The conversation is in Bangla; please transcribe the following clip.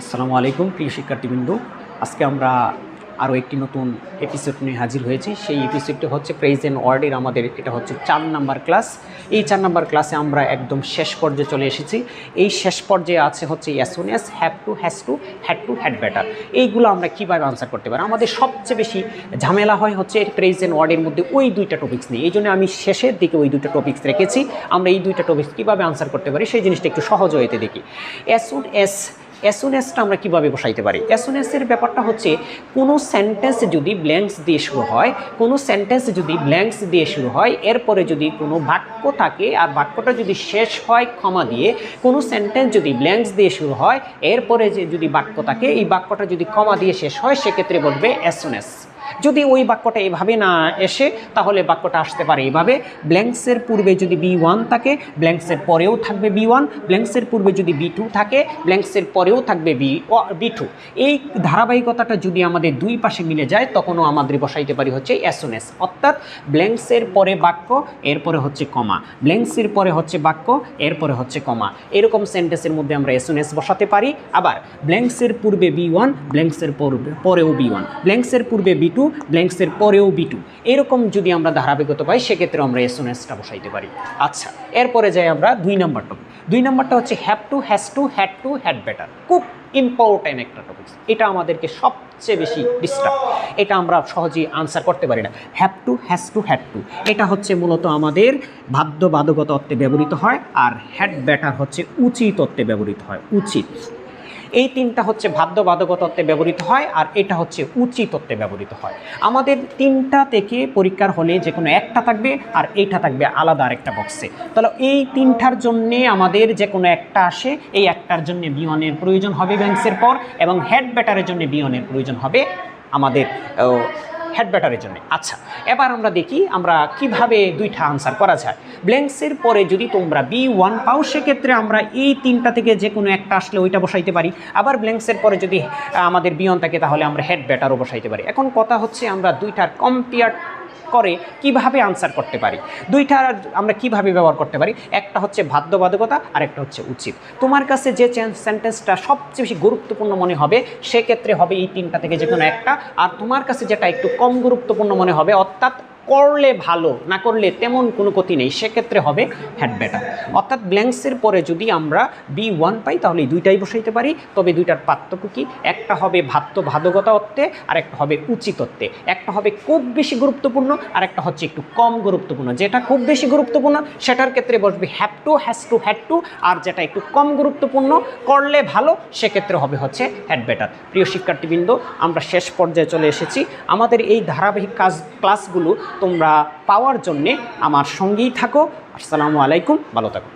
আসসালামু আলাইকুম, প্রিয় শিক্ষার্থীবৃন্দ। আজকে আমরা আরও একটি নতুন এপিসোড নিয়ে হাজির হয়েছি। সেই এপিসোডটি হচ্ছে প্রেজেন্ট ওয়ার্ডের আমাদের, এটা হচ্ছে চার নাম্বার ক্লাস এই চার নাম্বার ক্লাসে আমরা একদম শেষ পর্যায়ে চলে এসেছি। এই শেষ পর্যায়ে আছে হচ্ছে অ্যাসোন S have to has to had to had better এইগুলো আমরা কীভাবে আনসার করতে পারি? আমাদের সবচেয়ে বেশি ঝামেলা হয় হচ্ছে প্রেজ অ্যান্ড ওয়ার্ডের মধ্যে ওই দুইটা টপিক্স নিয়ে। এই জন্য আমি শেষের দিকে ওই দুইটা টপিক্স রেখেছি। আমরা এই দুইটা টপিক্স কীভাবে আনসার করতে পারি? সেই জিনিসটা একটু সহজ হইতে দেখি। অ্যাসোন এস অ্যাসোনেসটা আমরা কীভাবে বসাইতে পারি? অ্যাসোনেসের ব্যাপারটা হচ্ছে, কোনো সেন্টেন্স যদি ব্ল্যাঙ্কস দিয়ে শুরু হয়, কোনো সেন্টেন্স যদি ব্ল্যাঙ্কস দিয়ে শুরু হয়, এরপরে যদি কোনো বাক্য থাকে আর বাক্যটা যদি শেষ হয় ক্ষমা দিয়ে, কোনো সেন্টেন্স যদি ব্ল্যাঙ্কস দিয়ে শুরু হয়, এরপরে যে যদি বাক্য থাকে, এই বাক্যটা যদি ক্ষমা দিয়ে শেষ হয়, সেক্ষেত্রে বলবে অ্যাসোনেস যদি ওই বাক্যটা এভাবে না এসে, তাহলে বাক্যটা আসতে পারে এভাবে। ব্ল্যাঙ্কসের পূর্বে যদি বি ওয়ান থাকে, ব্ল্যাঙ্কসের পরেও থাকবে বি ওয়ান। ব্ল্যাঙ্কসের পূর্বে যদি বি টু থাকে, ব্ল্যাঙ্কসের পরেও থাকবে বি বি টু। এই ধারাবাহিকতাটা যদি আমাদের দুই পাশে মিলে যায়, তখনও আমাদের বসাইতে পারি হচ্ছে অ্যাসোনেস অর্থাৎ ব্ল্যাঙ্কসের পরে বাক্য, এরপরে হচ্ছে কমা। ব্ল্যাঙ্কসের পরে হচ্ছে বাক্য, এরপরে হচ্ছে কমা। এরকম সেন্টেন্সের মধ্যে আমরা এসোনেস বসাতে পারি। আবার ব্ল্যাঙ্কসের পূর্বে বি ওয়ান, ব্ল্যাঙ্কসের পরেও বি ওয়ান। ব্ল্যাঙ্কসের পূর্বে বি টু, ব্ল্যাঙ্কসের পরেও বি টু। এরকম যদি আমরা ধারাবাহিকতা পাই, সেক্ষেত্রে আমরা এসোনেসটা বসাইতে পারি। আচ্ছা এরপরে যাই আমরা দুই নাম্বার টপিক দুই নাম্বারটা হচ্ছে have to has to had to had better খুব ইম্পর্ট্যান্ট একটা টপিক এটা আমাদেরকে সবচেয়ে বেশি ডিস্টার্ব এটা আমরা সহজেই আনসার করতে পারি না। Have to has to had to এটা হচ্ছে মূলত আমাদের বাধ্য বাধকতা অর্থে ব্যবহৃত হয়, আর হ্যাড ব্যাটার হচ্ছে উচিত অর্থে ব্যবহৃত হয়। উচিত। এই তিনটা হচ্ছে ভাদ্য তত্ত্বে ব্যবহৃত হয় আর এটা হচ্ছে উচিতত্ত্বে ব্যবহৃত হয়। আমাদের তিনটা থেকে পরীক্ষার হলে যে কোনো একটা থাকবে আর এইটা থাকবে আলাদা আরেকটা বক্সে তাহলে এই তিনটার জন্যে আমাদের যে কোনো একটা আসে, এই একটার জন্য বিয়নের প্রয়োজন হবে ব্যাংসের পর এবং হেড ব্যাটারের জন্য বিয়নের প্রয়োজন হবে আমাদের হেড ব্যাটারের জন্য। আচ্ছা এবার আমরা দেখি আমরা কীভাবে দুইটা আনসার করা যায়। ব্ল্যাঙ্কসের পরে যদি তোমরা বি ওয়ান পাও, সেক্ষেত্রে আমরা এই তিনটা থেকে যে কোনো একটা আসলে ওইটা বসাইতে পারি। আবার ব্ল্যাঙ্কসের পরে যদি আমাদের বিয়ন থাকে, তাহলে আমরা হেড ব্যাটারও বসাইতে পারি। এখন কথা হচ্ছে আমরা দুইটার কম্পেয়ার করে কীভাবে আনসার করতে পারি? দুইটা আমরা কীভাবে ব্যবহার করতে পারি? একটা হচ্ছে বাধ্যবাধকতা আর একটা হচ্ছে উচিত। তোমার কাছে যে সেন্টেন্সটা সবচেয়ে বেশি গুরুত্বপূর্ণ মনে হবে, সেক্ষেত্রে হবে এই তিনটা থেকে যে কোনো একটা। আর তোমার কাছে যেটা একটু কম গুরুত্বপূর্ণ মনে হবে, অর্থাৎ করলে ভালো, না করলে তেমন কোনো ক্ষতি নেই। সেক্ষেত্রে হবে হ্যাড ব্যাটার অর্থাৎ ব্ল্যাঙ্কসের পরে যদি আমরা বি ওয়ান পাই, তাহলে দুইটাই বসাইতে পারি। তবে দুইটার পার্থক্য কি? একটা হবে ভাত্য ভাদকতা অর্থে আর একটা হবে উচিত অর্থে একটা হবে খুব বেশি গুরুত্বপূর্ণ আর একটা হচ্ছে একটু কম গুরুত্বপূর্ণ। যেটা খুব বেশি গুরুত্বপূর্ণ, সেটার ক্ষেত্রে বসবে have to has to had to আর যেটা একটু কম গুরুত্বপূর্ণ, করলে ভালো, সেক্ষেত্রে হবে হচ্ছে হ্যাড বেটার প্রিয় শিক্ষার্থীবৃন্দ, আমরা শেষ পর্যায়ে চলে এসেছি। আমাদের এই ধারাবাহিক কাজ ক্লাসগুলো তোমরা পাওয়ার জন্যে আমার সঙ্গেই থাকো। আসসালামু আলাইকুম ভালো থাকো।